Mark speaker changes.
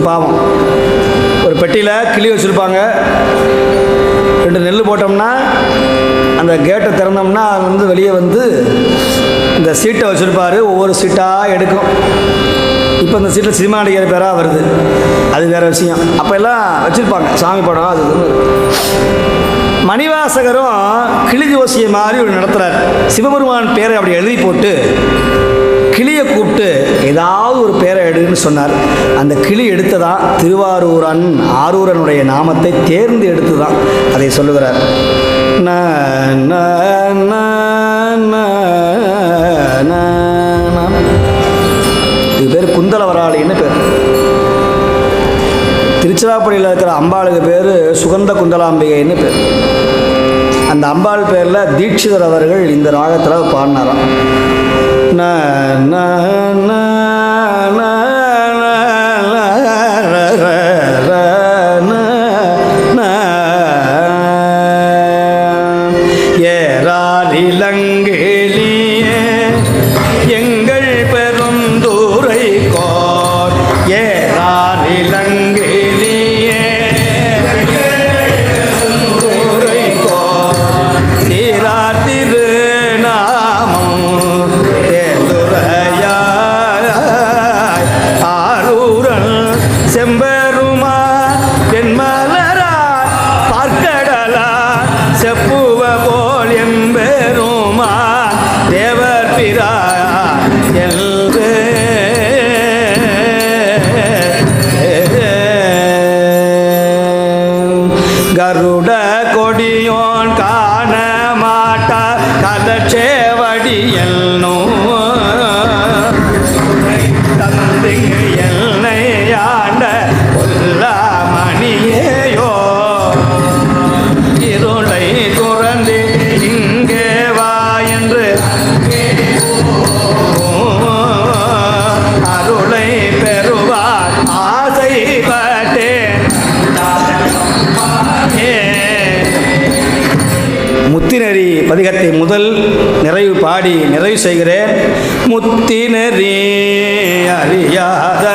Speaker 1: பாவம். ஒரு பெட்டியில் கிளி வச்சுருப்பாங்க. ரெண்டு நெல் போட்டோம்னா அந்த கேட்டை திறந்தோம்னா அது வந்து வெளியே வந்து இந்த சீட்டை வச்சுருப்பார். ஒவ்வொரு சீட்டாக எடுக்கும். இப்போ இந்த சீட்டில் சினிமா நடிகர் பேராக வருது. அது வேறு விஷயம். அப்போ எல்லாம் வச்சுருப்பாங்க. சாமி படம் அது மணிவாசகரும் கிளி ஜோசியை மாதிரி ஒரு நடத்துகிறார் சிவபெருமான் பேரை அப்படி எழுதி போட்டு கிளியை கூப்பிட்டு ஏதாவது ஒரு பேரை சொன்னார். அந்த கிளி எடுத்ததான் திருவாரூரன் ஆரூரனுடைய நாமத்தை தேர்ந்து எடுத்துதான் அதை சொல்லுகிறார். இது பேர் குந்தலவராளின்னு பேர்? திருச்சிராப்பள்ளியில் இருக்கிற அம்பாளுக்கு பேர் சுகந்த குந்தலாம்பிகைன்னு பேர்? அந்த அம்பாள் பேரில் தீட்சிதர் அவர்கள் இந்த ராகத்தில் பாடினாராம். Hare Lang கருட கொடியோன் காண மாட்டா கதச்சேவடி தந்திங்கு தந்தை முத்தினரி பதிகத்தை முதல் நிறைவு பாடி நிறைவு செய்கிறேன். முத்தினரி அறியாத